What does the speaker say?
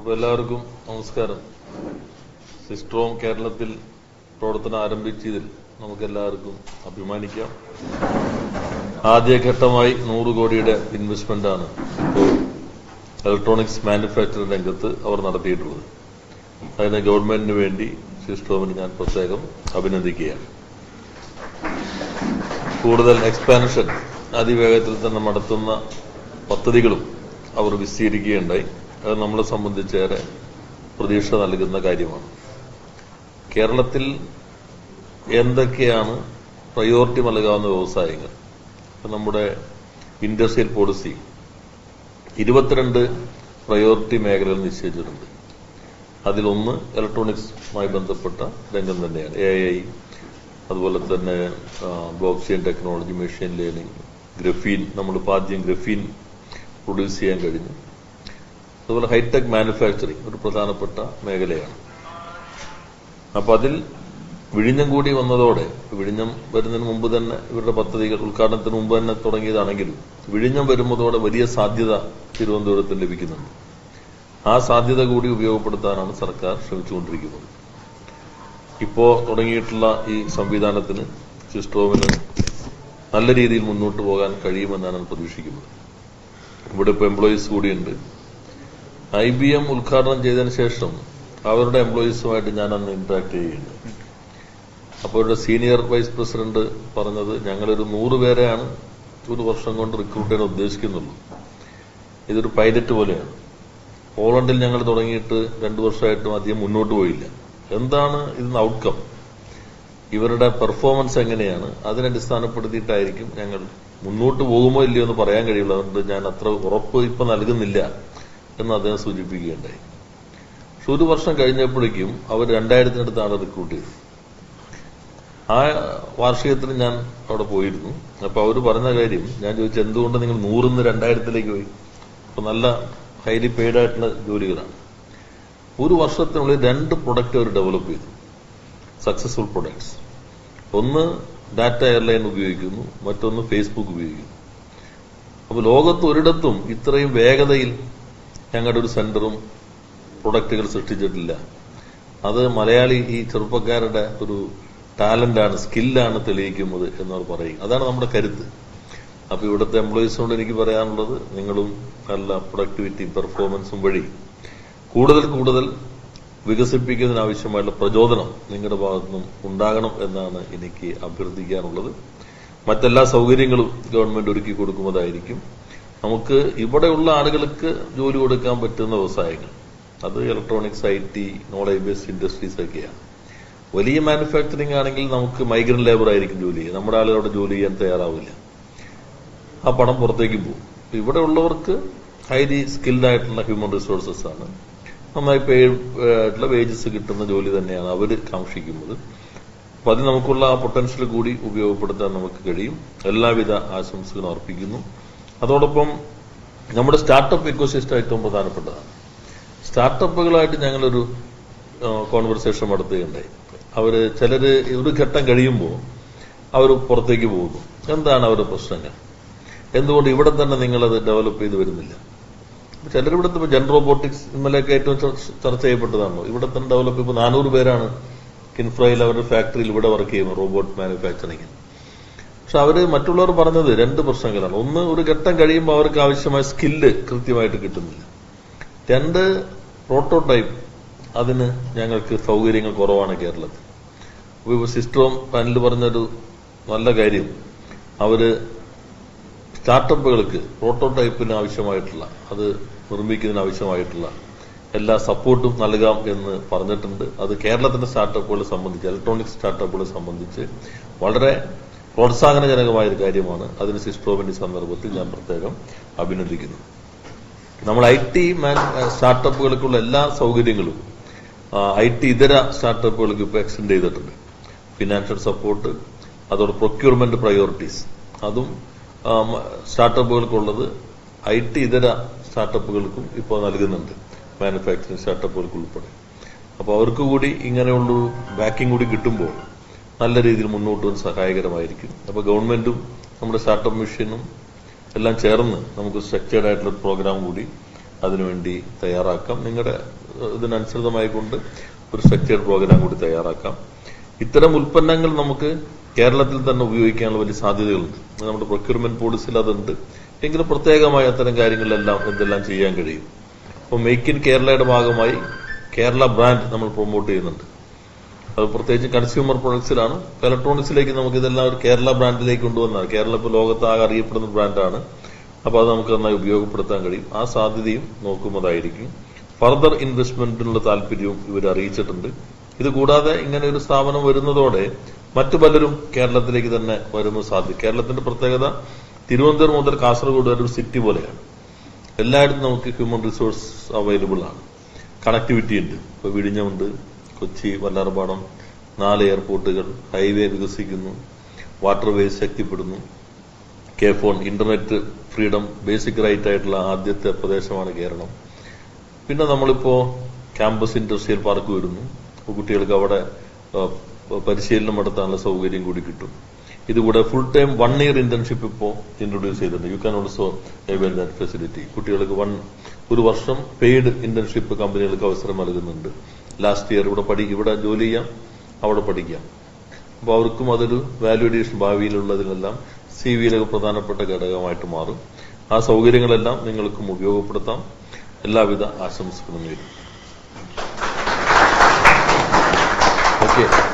അപ്പോൾ എല്ലാവർക്കും നമസ്കാരം. സിസ്ട്രോം കേരളത്തിൽ പ്രവർത്തനം ആരംഭിച്ചതിൽ നമുക്ക് എല്ലാവർക്കും അഭിമാനിക്കാം. ആദ്യഘട്ടമായി നൂറ് കോടിയുടെ ഇൻവെസ്റ്റ്മെന്റാണ് ഇപ്പോൾ ഇലക്ട്രോണിക്സ് മാനുഫാക്ചറിംഗ് രംഗത്ത് അവർ നടത്തിയിട്ടുള്ളത്. അതിന് ഗവൺമെന്റിന് വേണ്ടി സിസ്ട്രോമിന് ഞാൻ പ്രത്യേകം അഭിനന്ദിക്കുകയാണ്. കൂടുതൽ എക്സ്പാൻഷൻ അതിവേഗത്തിൽ തന്നെ നടത്തുന്ന പദ്ധതികളും അവർ വിശദീകരിക്കുകയുണ്ടായി അത് നമ്മളെ സംബന്ധിച്ചേറെ പ്രതീക്ഷ നൽകുന്ന കാര്യമാണ്. കേരളത്തിൽ എന്തൊക്കെയാണ് പ്രയോറിറ്റി നൽകാവുന്ന വ്യവസായങ്ങൾ? നമ്മുടെ ഇൻഡസ്ട്രിയൽ പോളിസി ഇരുപത്തിരണ്ട് പ്രയോറിറ്റി മേഖലകൾ നിശ്ചയിച്ചിട്ടുണ്ട്. അതിലൊന്ന് ഇലക്ട്രോണിക്സുമായി ബന്ധപ്പെട്ട രംഗം തന്നെയാണ്. എ ഐ അതുപോലെ തന്നെ blockchain technology machine learning graphene നമ്മളിപ്പോൾ ആദ്യം ഗ്രഫീൻ പ്രൊഡ്യൂസ് ചെയ്യാൻ കഴിഞ്ഞു. അതുപോലെ ഹൈടെക് മാനുഫാക്ചറിങ് ഒരു പ്രധാനപ്പെട്ട മേഖലയാണ്. അപ്പൊ അതിൽ വിഴിഞ്ഞം കൂടി വന്നതോടെ വിഴിഞ്ഞം വരുന്നതിന് മുമ്പ് തന്നെ ഇവരുടെ പദ്ധതികൾ ഉദ്ഘാടനത്തിന് മുമ്പ് തന്നെ തുടങ്ങിയതാണെങ്കിലും വിഴിഞ്ഞം വരുന്നതോടെ വലിയ സാധ്യത തിരുവനന്തപുരത്ത് ലഭിക്കുന്നുണ്ട്. ആ സാധ്യത കൂടി ഉപയോഗപ്പെടുത്താനാണ് സർക്കാർ ശ്രമിച്ചുകൊണ്ടിരിക്കുന്നത്. ഇപ്പോ തുടങ്ങിയിട്ടുള്ള ഈ സംവിധാനത്തിന് സിസ്ട്രോമിന് നല്ല രീതിയിൽ മുന്നോട്ട് പോകാൻ കഴിയുമെന്നാണ് പ്രതീക്ഷിക്കുന്നത്. ഇവിടെ ഇപ്പോൾ എംപ്ലോയീസ് കൂടിയുണ്ട്. ഐ ബി എം ഉദ്ഘാടനം ചെയ്തതിന് ശേഷം അവരുടെ എംപ്ലോയീസുമായിട്ട് ഞാൻ അന്ന് ഇന്ററാക്ട് ചെയ്യുന്നുണ്ട് അപ്പോൾ അവരുടെ സീനിയർ വൈസ് പ്രസിഡന്റ് പറഞ്ഞത് ഞങ്ങളൊരു നൂറ് പേരെയാണ് ഒരു വർഷം കൊണ്ട് റിക്രൂട്ട് ചെയ്യാൻ ഉദ്ദേശിക്കുന്നുള്ളൂ. ഇതൊരു പൈലറ്റ് പോലെയാണ്. പോളണ്ടിൽ ഞങ്ങൾ തുടങ്ങിയിട്ട് രണ്ടു വർഷമായിട്ടും അധികം മുന്നോട്ട് പോയില്ല. എന്താണ് ഇതിന് ഔട്ട്കം ഇവരുടെ പെർഫോമൻസ് എങ്ങനെയാണ്? അതിനെ അടിസ്ഥാനപ്പെടുത്തിയിട്ടായിരിക്കും ഞങ്ങൾ മുന്നോട്ട് പോകുമോ ഇല്ലയോ എന്ന് പറയാൻ കഴിയുള്ളൂ അതുകൊണ്ട് ഞാൻ അത്ര ഉറപ്പ് ഇപ്പൊ നൽകുന്നില്ല. എന്ന് അദ്ദേഹം സൂചിപ്പിക്കുകയുണ്ടായി. പക്ഷെ ഒരു വർഷം കഴിഞ്ഞപ്പോഴേക്കും അവർ രണ്ടായിരത്തിനടുത്താണ് റിക്രൂട്ട് ചെയ്തത്. ആ വാർഷികത്തിൽ ഞാൻ അവിടെ പോയിരുന്നു. അപ്പൊ അവർ പറഞ്ഞ കാര്യം ഞാൻ ചോദിച്ചു എന്തുകൊണ്ട് നിങ്ങൾ നൂറിന്ന് രണ്ടായിരത്തിലേക്ക് പോയി? അപ്പൊ നല്ല ഹൈലി പെയ്ഡ് ആയിട്ടുള്ള ജോലികളാണ്. ഒരു വർഷത്തിനുള്ളിൽ രണ്ട് പ്രൊഡക്റ്റ് അവർ ഡെവലപ്പ് ചെയ്തു. സക്സസ്ഫുൾ പ്രൊഡക്ട്സ് ഒന്ന് ഡാറ്റ എയർലൈൻ ഉപയോഗിക്കുന്നു മറ്റൊന്ന് ഫേസ്ബുക്ക് ഉപയോഗിക്കുന്നു. അപ്പൊ ലോകത്ത് ഒരിടത്തും ഇത്രയും വേഗതയിൽ ഞങ്ങളുടെ ഒരു സെന്ററും പ്രൊഡക്റ്റുകൾ സൃഷ്ടിച്ചിട്ടില്ല. അത് മലയാളി ഈ ചെറുപ്പക്കാരുടെ ഒരു ടാലന്റാണ് സ്കില്ലാണ് തെളിയിക്കുന്നത് എന്നവർ പറയും. അതാണ് നമ്മുടെ കരുത്ത്. അപ്പൊ ഇവിടുത്തെ എംപ്ലോയീസിനോട് എനിക്ക് പറയാനുള്ളത് നിങ്ങളും നല്ല പ്രൊഡക്ടിവിറ്റി പെർഫോമൻസും വഴി കൂടുതൽ കൂടുതൽ വികസിപ്പിക്കുന്നതിനാവശ്യമായുള്ള പ്രചോദനം നിങ്ങളുടെ ഭാഗത്തുനിന്നും ഉണ്ടാകണം എന്നാണ് എനിക്ക് അഭ്യർത്ഥിക്കാനുള്ളത്. മറ്റെല്ലാ സൗകര്യങ്ങളും ഗവൺമെന്റ് ഒരുക്കി കൊടുക്കുന്നതായിരിക്കും നമുക്ക് ഇവിടെയുള്ള ആളുകൾക്ക് ജോലി കൊടുക്കാൻ പറ്റുന്ന വ്യവസായങ്ങൾ. അത് electronics I T knowledge based industries ഒക്കെയാണ്. വലിയ മാനുഫാക്ചറിംഗ് ആണെങ്കിൽ നമുക്ക് മൈഗ്രന്റ് ലേബർ ആയിരിക്കും ജോലി ചെയ്യുക. നമ്മുടെ ആളുകൾ അവിടെ ജോലി ചെയ്യാൻ തയ്യാറാവില്ല. ആ പണം പുറത്തേക്ക് പോകും. ഇവിടെ ഉള്ളവർക്ക് ഹൈലി സ്കിൽഡ് ആയിട്ടുള്ള ഹ്യൂമൻ റിസോഴ്സസ് ആണ്. നന്നായി പേഡ് ആയിട്ടുള്ള വേജസ് കിട്ടുന്ന ജോലി തന്നെയാണ് അവർ കാക്ഷിക്കുന്നത്. അപ്പൊ അത് നമുക്കുള്ള ആ പൊട്ടൻഷ്യൽ കൂടി ഉപയോഗപ്പെടുത്താൻ നമുക്ക് കഴിയും. എല്ലാവിധ ആശംസകളും അർപ്പിക്കുന്നു. അതോടൊപ്പം നമ്മുടെ സ്റ്റാർട്ടപ്പ് ഇക്കോസിസ്റ്റം ഏറ്റവും പ്രധാനപ്പെട്ടതാണ്. സ്റ്റാർട്ടപ്പുകളായിട്ട് ഞങ്ങളൊരു കോൺവെർസേഷൻ നടത്തുകയുണ്ടായി. അവർ ചിലർ ഒരു ഘട്ടം കഴിയുമ്പോൾ അവർ പുറത്തേക്ക് പോകുന്നു. എന്താണ് അവരുടെ പ്രശ്നങ്ങൾ? എന്തുകൊണ്ട് ഇവിടെ തന്നെ നിങ്ങളത് ഡെവലപ്പ് ചെയ്ത് വരുന്നില്ല? ചിലർ ഇവിടെ ഇപ്പോൾ ജെൻ റോബോട്ടിക്സ് ഇന്നലെയൊക്കെ ഏറ്റവും ചർച്ച ചെയ്യപ്പെട്ടതാണല്ലോ. ഇവിടെ തന്നെ ഡെവലപ്പ് ഇപ്പോൾ നാനൂറ് പേരാണ് കിൻഫ്രയിൽ അവരുടെ ഫാക്ടറിയിൽ ഇവിടെ വർക്ക് ചെയ്യുന്നത് റോബോട്ട് മാനുഫാക്ചറിംഗ് പക്ഷെ അവർ മറ്റുള്ളവർ പറഞ്ഞത് രണ്ട് പ്രശ്നങ്ങളാണ്. ഒന്ന് ഒരു ഘട്ടം കഴിയുമ്പോൾ അവർക്ക് ആവശ്യമായ സ്കില്ല് കൃത്യമായിട്ട് കിട്ടുന്നില്ല. രണ്ട് പ്രോട്ടോടൈപ്പ് അതിന് ഞങ്ങൾക്ക് സൗകര്യങ്ങൾ കുറവാണ് കേരളത്തിൽ. അപ്പൊ ഇപ്പൊ സിസ്റ്ററും പാനൽ പറഞ്ഞൊരു നല്ല കാര്യം. അവർ സ്റ്റാർട്ടപ്പുകൾക്ക് പ്രോട്ടോടൈപ്പിന് ആവശ്യമായിട്ടുള്ള അത് നിർമ്മിക്കുന്നതിന് ആവശ്യമായിട്ടുള്ള എല്ലാ സപ്പോർട്ടും നൽകാം എന്ന് പറഞ്ഞിട്ടുണ്ട്. അത് കേരളത്തിന്റെ സ്റ്റാർട്ടപ്പുകളെ സംബന്ധിച്ച് ഇലക്ട്രോണിക്സ് സ്റ്റാർട്ടപ്പുകളെ സംബന്ധിച്ച് വളരെ പ്രോത്സാഹനജനകമായ ഒരു കാര്യമാണ്. അതിന് സിസ്ട്രോമിന്റെ സന്ദർഭത്തിൽ ഞാൻ പ്രത്യേകം അഭിനന്ദിക്കുന്നു. നമ്മൾ ഐ ടി മാൻ സ്റ്റാർട്ടപ്പുകൾക്കുള്ള എല്ലാ സൗകര്യങ്ങളും ഐ ടി ഇതര സ്റ്റാർട്ടപ്പുകൾക്ക് ഇപ്പോൾ എക്സ്റ്റെൻഡ് ചെയ്തിട്ടുണ്ട്. ഫിനാൻഷ്യൽ സപ്പോർട്ട് അതോടെ പ്രൊക്യൂർമെന്റ് പ്രയോറിറ്റീസ് അതും സ്റ്റാർട്ടപ്പുകൾക്കുള്ളത് ഐ ടി ഇതര സ്റ്റാർട്ടപ്പുകൾക്കും ഇപ്പോൾ നൽകുന്നുണ്ട്. മാനുഫാക്ചറിങ് സ്റ്റാർട്ടപ്പുകൾക്ക് ഉൾപ്പെടെ അപ്പോൾ അവർക്ക് കൂടി ഇങ്ങനെയുള്ളൊരു ബാക്കിംഗ് കൂടി കിട്ടുമ്പോൾ നല്ല രീതിയിൽ മുന്നോട്ട് പോകാൻ സഹായകരമായിരിക്കും. അപ്പോൾ ഗവൺമെന്റും നമ്മുടെ സ്റ്റാർട്ടപ്പ് മിഷനും എല്ലാം ചേർന്ന് നമുക്ക് സ്ട്രക്ചേർഡ് ആയിട്ടുള്ള പ്രോഗ്രാം കൂടി അതിനുവേണ്ടി തയ്യാറാക്കാം. നിങ്ങളുടെ ഇതിനനുസൃതമായി കൊണ്ട് ഒരു സ്ട്രക്ചേർഡ് പ്രോഗ്രാം കൂടി തയ്യാറാക്കാം. ഇത്തരം ഉൽപ്പന്നങ്ങൾ നമുക്ക് കേരളത്തിൽ തന്നെ ഉപയോഗിക്കാനുള്ള വലിയ സാധ്യതകളുണ്ട്. നമ്മുടെ പ്രൊക്യൂർമെന്റ് പോളിസിയിൽ അതുണ്ട്. എങ്കിലും പ്രത്യേകമായ അത്തരം കാര്യങ്ങളിലെല്ലാം എന്തെല്ലാം ചെയ്യാൻ കഴിയും? അപ്പോൾ മേക്ക് ഇൻ കേരളയുടെ ഭാഗമായി കേരള ബ്രാൻഡ് നമ്മൾ പ്രൊമോട്ട് ചെയ്യുന്നുണ്ട്. അത് പ്രത്യേകിച്ച് കൺസ്യൂമർ പ്രൊഡക്ട്സിലാണ് ഇലക്ട്രോണിക്സിലേക്ക് നമുക്ക് ഇതെല്ലാം ഒരു കേരള ബ്രാൻഡിലേക്ക് കൊണ്ടുവന്നാണ്. കേരള ഇപ്പോൾ ലോകത്താകെ അറിയപ്പെടുന്ന ബ്രാൻഡാണ് അപ്പോൾ അത് നമുക്ക് നന്നായി ഉപയോഗപ്പെടുത്താൻ കഴിയും. ആ സാധ്യതയും നോക്കുന്നതായിരിക്കും. ഫർദർ ഇൻവെസ്റ്റ്മെന്റിനുള്ള താല്പര്യവും ഇവർ അറിയിച്ചിട്ടുണ്ട്. ഇത് കൂടാതെ ഇങ്ങനെ ഒരു സ്ഥാപനം വരുന്നതോടെ മറ്റു പലരും കേരളത്തിലേക്ക് തന്നെ വരുന്ന സാധ്യത കേരളത്തിന്റെ പ്രത്യേകത തിരുവനന്തപുരം മുതൽ കാസർഗോഡ് വരെ ഒരു സിറ്റി പോലെയാണ്. എല്ലായിടത്തും നമുക്ക് ഹ്യൂമൻ റിസോഴ്സ് അവൈലബിൾ ആണ്. കണക്ടിവിറ്റി ഉണ്ട്. ഇപ്പൊ വിഴിഞ്ഞമുണ്ട്. കൊച്ചി വല്ലാർപാടം നാല് എയർപോർട്ടുകൾ ഹൈവേ വികസിക്കുന്നു waterways ശക്തിപ്പെടുന്നു. K FON internet freedom basic right ആയിട്ടുള്ള ആദ്യത്തെ പ്രദേശമാണ് കേരളം. പിന്നെ നമ്മളിപ്പോ ക്യാമ്പസ് ഇൻഡസ്ട്രിയൽ പാർക്ക് വരുന്നു. കുട്ടികൾക്ക് അവിടെ പരിശീലനം നടത്താനുള്ള സൗകര്യം കൂടി കിട്ടും. ഇതുകൂടെ full time one year internship ഇപ്പോ ഇൻട്രൊഡ്യൂസ് ചെയ്തിട്ടുണ്ട്. You can also avail that facility കുട്ടികൾക്ക് വൺ ഒരു വർഷം പെയ്ഡ് ഇന്റേൺഷിപ്പ് കമ്പനികൾക്ക് അവസരം നൽകുന്നുണ്ട്. ലാസ്റ്റ് ഇയർ ഇവിടെ പഠി ഇവിടെ ജോലി ചെയ്യാം അവിടെ പഠിക്കാം. അപ്പോൾ അവർക്കും അതൊരു വാല്യൂ അഡീഷൻ ഭാവിയിലുള്ളതിനെല്ലാം സി വിയിലൊക്കെ പ്രധാനപ്പെട്ട ഘടകമായിട്ട് മാറും. ആ സൗകര്യങ്ങളെല്ലാം നിങ്ങൾക്കും ഉപയോഗപ്പെടുത്താം. എല്ലാവിധ ആശംസകളും നേരും ഓക്കെ